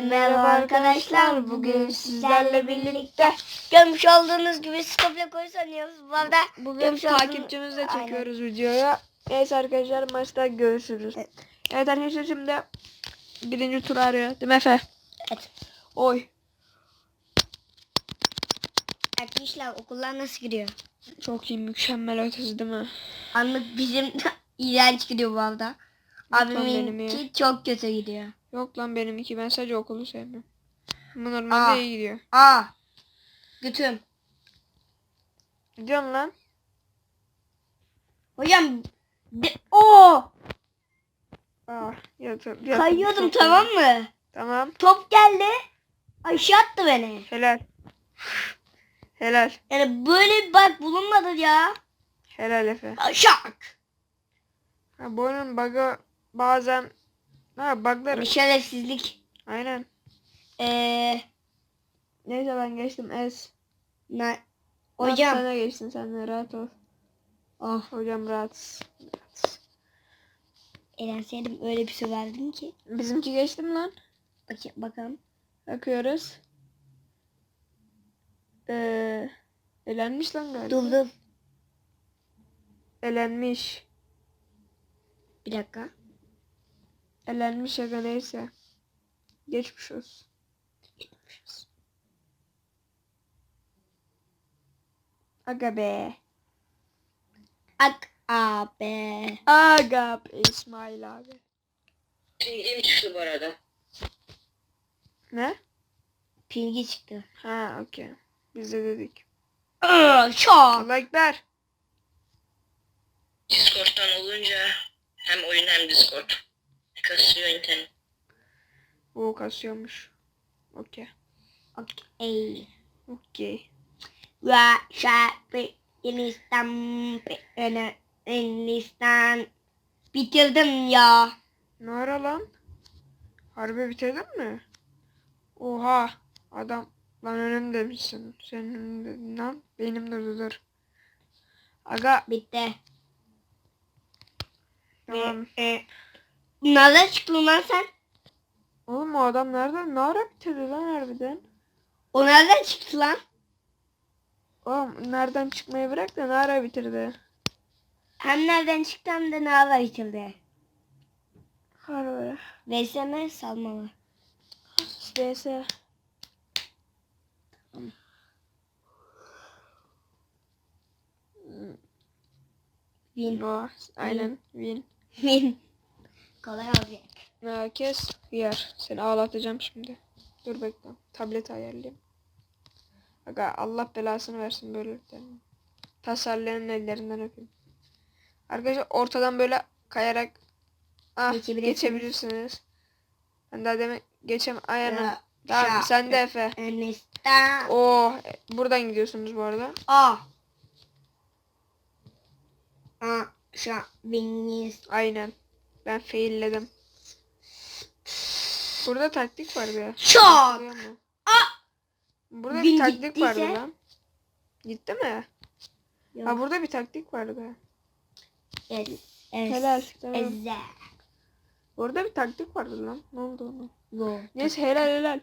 merhaba arkadaşlar. Bugün sizlerle birlikte görmüş olduğunuz gibi Skopje koysanıyoruz. Bu arada Bugün olduğunuz- takipçimizle Aynen. çekiyoruz videoyu. Neyse arkadaşlar maçta görüşürüz. Evet. Evet, arkadaşlar şimdi birinci tur arıyor. Değil mi Efe? Evet. Oy. Arkadaşlar okullar nasıl gidiyor? Çok iyi mükemmel ötesi değil mi? Anlık bizim iğrenç gidiyor bu arada. Abiminki çok kötü gidiyor. Yok lan benim iki ben sadece okulu sevmiyorum. Bu normalde Aa. iyi gidiyor. Aa. Götüm. Gidiyorsun lan. Hocam. De- Oo. Aa, yatır, Kayıyordum tamam mı? Tamam. Top geldi. Aşağı attı beni. Helal. Helal. Yani böyle bir bak bulunmadı ya. Helal Efe. Aşağı. Ha, bu oyunun bug'ı bazen ha bug'ları. Şerefsizlik. Aynen. Eee. Neyse ben geçtim Ez. Ne? Hocam. De geçtin sen de rahat ol. Oh. Hocam rahat. rahat. Eğlenseydim öyle bir söverdim ki. Bizimki geçti mi lan? Bak bakalım. Bakıyoruz. Ee, elenmiş lan galiba. Dur dur. Elenmiş. Bir dakika. Elenmiş aga neyse. Geçmiş olsun. Aga be. Ak abi. Aga be İsmail abi. Pingim çıktı bu arada. Ne? Pilgi çıktı. Ha okey. Biz de dedik. Allah ekber. Discord'dan olunca hem oyun hem Discord. Kasıyor internet. Bu kasıyormuş. Okey. Okey. Okey. Ve şarkı Hindistan öne Hindistan bitirdim ya. Ne ara lan? Harbi bitirdin mi? Oha. Adam lan önümde misin? Senin önünde lan. Benim durdu dur. Aga Bitti. tamam. E, Nereden çıktın lan sen? Oğlum o adam nereden? Ne ara bitirdi lan harbiden? O nereden çıktı lan? Oğlum nereden çıkmayı bırak da ne ara bitirdi? Hem nereden çıktı hem de nereden bitirdi? Harbi. VSM salmalı. DS. Win. O, aynen. Win. Win. Kolay olacak. Ha, kes. Yer. Seni ağlatacağım şimdi. Dur bekle. Tableti ayarlayayım. Aga Allah belasını versin böyle. Tasarlayanın ellerinden öpeyim. Arkadaşlar ortadan böyle kayarak ah, Geçebilirsiniz. geçebilirsiniz. Ben daha demin geçem ayağına. Ya, Tamam sen de Efe. Oo e, buradan gidiyorsunuz bu arada. A. A. Şa. Wings. Aynen. Ben failledim. Burada taktik var bir. Çok. Burada bir taktik vardı gittiyse- lan. Gitti mi? Yok. Ha burada bir taktik vardı. Es. Es. Helal, tamam. Burada bir taktik vardı lan. Ne oldu onu? Go. Neyse helal helal.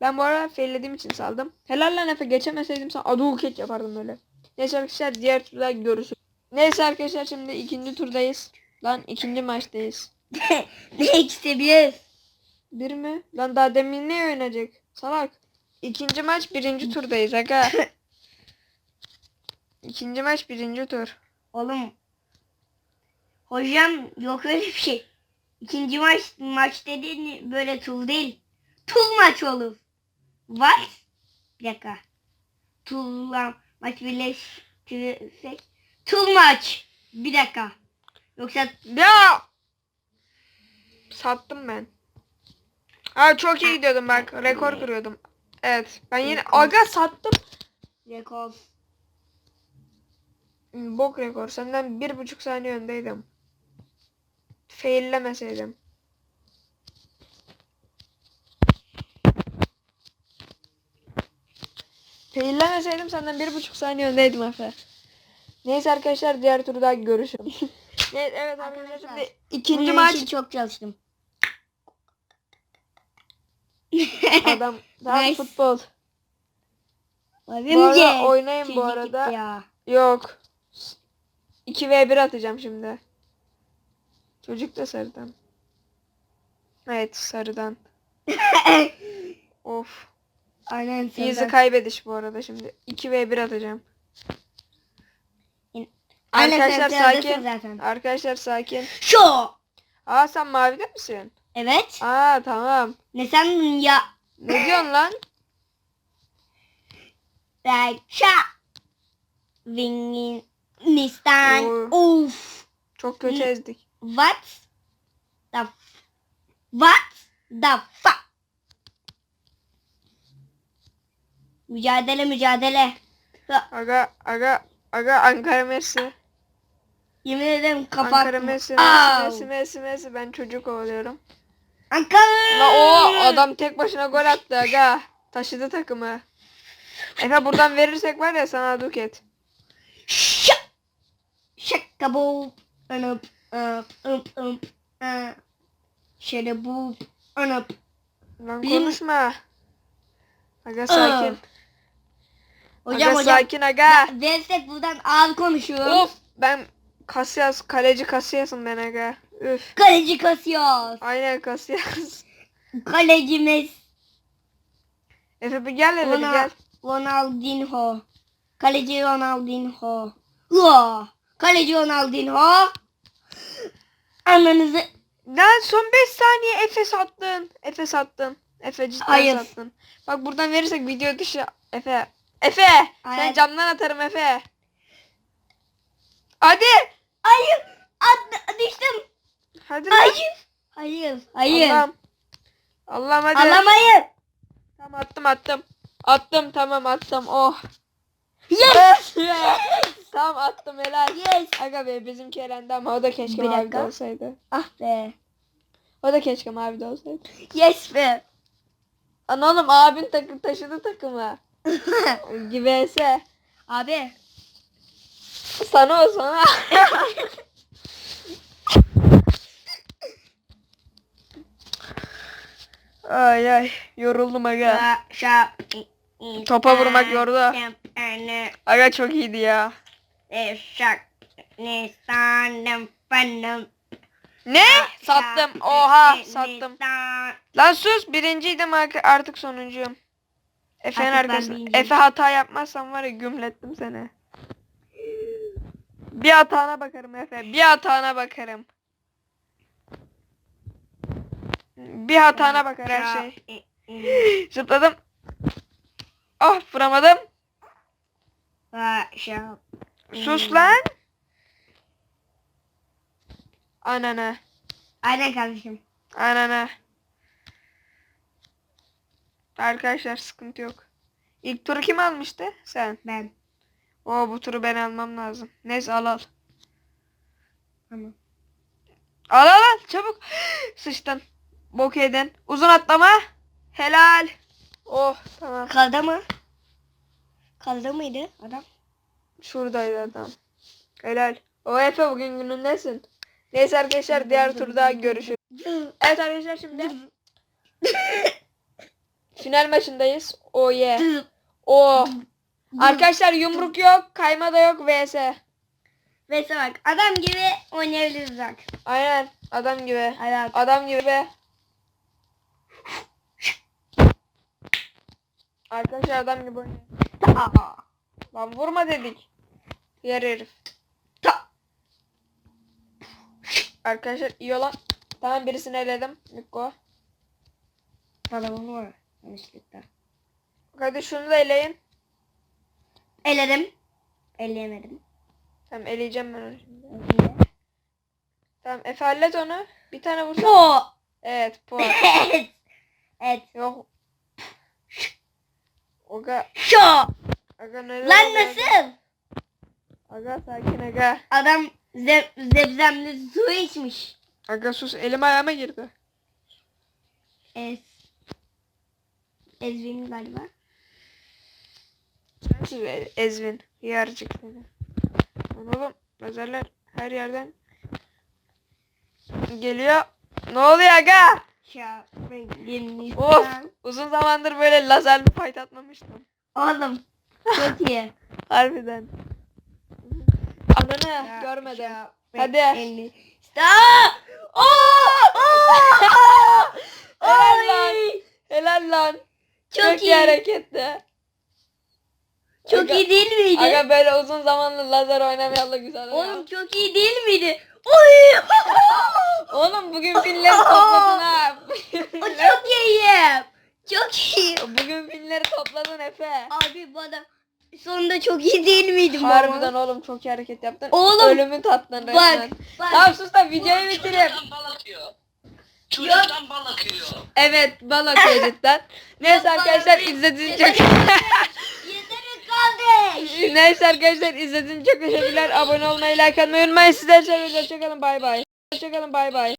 Ben bu arada faillediğim için saldım. Helal lan Efe geçemeseydim sana aduket yapardım öyle. Neyse arkadaşlar diğer turda görüşürüz. Neyse arkadaşlar şimdi ikinci turdayız. Lan ikinci maçtayız. ne isteyebiliriz? Bir mi? Lan daha demin ne oynayacak? Salak. İkinci maç birinci turdayız aga. İkinci maç birinci tur. Oğlum. Hocam yok öyle bir şey. İkinci maç maç dediğin böyle tul değil. Tul maç olur. What? Bir dakika. Tulla maç birleştirirsek. Tul maç. Bir dakika. Yoksa Ya! Sattım ben. Aa çok iyi gidiyordum bak. Rekor kırıyordum. Evet. Ben yine aga sattım. rekor. Hmm, Bok rekor. Senden bir buçuk saniye öndeydim. Faillemeseydim. Faillemeseydim senden bir buçuk saniye öndeydim Efe. Neyse arkadaşlar diğer turda görüşürüz. evet, evet arkadaşlar şimdi ikinci Bunun maç. çok çalıştım. Adam daha Nice. futbol. Bu arada oynayın bu arada. Ya. Yok. 2v1 atacağım şimdi. Çocuk da sarıdan. Evet sarıdan. Of. Aynen senden. kaybediş bu arada şimdi. 2v1 atacağım. Arkadaşlar sen sakin. Zaten. Arkadaşlar sakin. Şu. Aa sen mavide misin? Evet. Aa tamam. Ne sandın ya? Ne diyorsun lan? Rakşa. Vingin. Nistan. Oy. Of. Çok kötü Ne? ezdik. What? The f- What the fuck? Mücadele mücadele. Aga aga aga Ankara Messi. Yemin ederim Ankara kapattım. Messi Au. Messi Messi Messi Messi ben çocuk kovalıyorum. Ankara. La o adam tek başına gol attı aga. Taşıdı takımı. Efe buradan verirsek var ya sana duket. Şak. Şaka bu. Anıp. Anıp. Anıp. Anıp. Anıp. Şöyle bu. Anıp. Lan konuşma. Aga sakin. Hocam aga hocam. sakin aga. Versek buradan ağır konuşuyorum. Of ben Casillas kaleci Casillas'ım ben aga. Üf. Kaleci kasıyor. Aynen Casillas. Kalecimiz. Efe bir gel hele bir gel. Ronaldinho. Kaleci Ronaldinho. Ua! Kaleci Ronaldinho. Ananızı Lan son 5 saniye Efe sattın. Efe sattın. Efe cidden Hayır. sattın. Bak buradan verirsek video dışı Efe. Efe sen Hayır. camdan atarım Efe. Hadi. Hadi lan. Hayır. Hayır. Hayır. Allah'ım. Allah'ım hadi. Allah'ım hayır. Tamam attım attım. Attım tamam attım. Oh. Yes. tamam attım helal. Yes. Aga be bizimki elendi ama o da keşke Bir mavi de dakika. olsaydı. Ah be. O da keşke mavi de olsaydı. Yes be. Ana oğlum abin takı taşıdı takımı. Gibiyse. Abi. Sana o sana. ay ay yoruldum aga. Topa vurmak yordu. Aga çok iyiydi ya. Ne? Sattım. Oha sattım. Lan sus birinciydim ar- artık sonuncuyum. Efe'nin arkasında. Efe hata yapmazsan var ya gümlettim seni. Bir hatana bakarım Efe. Bir hatana bakarım. Bir hatana bakar her şey. Zıpladım. Ah vuramadım. Şa. Sus lan. Anana. Aynen kardeşim. Anana. Arkadaşlar sıkıntı yok. İlk turu kim almıştı? Sen. Ben. Oo bu turu ben almam lazım. Neyse al al. Tamam. Al al al çabuk. Sıçtın. Bok yedin. Uzun atlama. Helal. Oh tamam. Kaldı mı? Kaldı mıydı adam? Şuradaydı adam. Helal. O Efe bugün günündesin. Neyse arkadaşlar diğer turda görüşürüz. Evet arkadaşlar şimdi final maçındayız. Oh yeah. Oh. Arkadaşlar yumruk yok, kayma da yok vs. Neyse bak adam gibi oynayabiliriz bak. Aynen adam gibi. Bak. Adam gibi Arkadaşlar adam gibi oynuyor. Ta. Lan vurma dedik. Yer herif. Ta. Arkadaşlar iyi olan. Tamam birisini eledim. Mikko. Tamam mı? Yanlışlıkla. Hadi şunu da eleyin. Eledim. Eleyemedim. Tamam eleyeceğim ben onu şimdi. Tamam Efe hallet onu. Bir tane vursa. Po. Evet. Evet. Evet. Yok. Aga. Şu. Aga neler Lan nasıl? Aga sakin aga. Adam zeb zebzemli su içmiş. Aga sus elim ayağıma girdi. Ez. Ezvin galiba. Sensiz E- Ezvin. Yarcık seni. Oğlum lazerler her yerden geliyor. Ne oluyor aga? Şahreynizden. Of uzun zamandır böyle lazerli fight atmamıştım. Oğlum çok iyi. Harbiden. Ananı görmedim. Hadi. Hadi. Stop! Helal lan. Helal lan. Çok, Çok iyi iyi. hareketti. Çok Aga- iyi değil miydi? Aga böyle uzun zamandır lazer oynamayalı güzel. ya. Oğlum çok iyi değil miydi? Oy! Oğlum bugün pinleri topladın ha. o çok iyiyim. Çok iyi. bugün pinleri topladın Efe. Abi bana sonunda çok iyi değil miydim baba? Harbiden oğlum çok iyi hareket yaptın. Oğlum, Ölümü tattın resmen. Bak bak. Tamam sus da videoyu bitireyim. Çocuktan bal akıyor. Evet bal akıyor cidden. Neyse arkadaşlar izlediğiniz için kardeş. Neyse arkadaşlar izlediğiniz çok teşekkürler. Abone olmayı, like atmayı unutmayın. Sizler için hoşçakalın bay bay. Hoşçakalın bay bay.